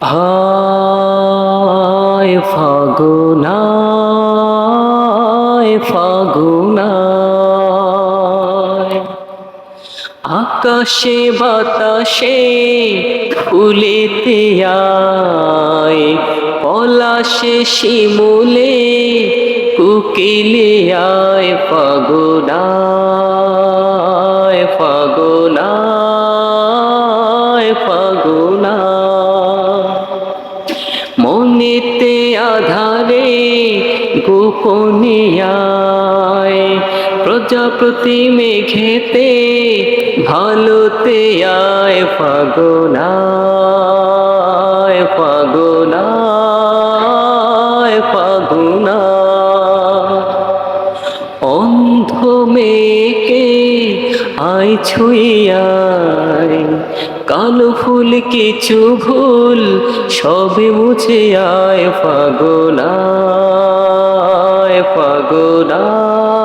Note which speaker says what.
Speaker 1: আয় ফাগুনায় ফাগুনায় আকাশে বাতাসে ফুলেতে আয় পলাশে শিমুলে কুকিলে আয় ফাগুনায় ফাগুনায় ফাগুনা। মনেতে আধারে গোপনিয়ায় প্রজাপতি মেঘেতে ভালোতে আয় ফাগুনায় ফাগুনায় ফাগুনা। অন্ধ মেকে আয় ছুইয়ায় কালো ফুল কিছু ভুল সবে মুছে আয় ফাগুনায় ফাগুনায়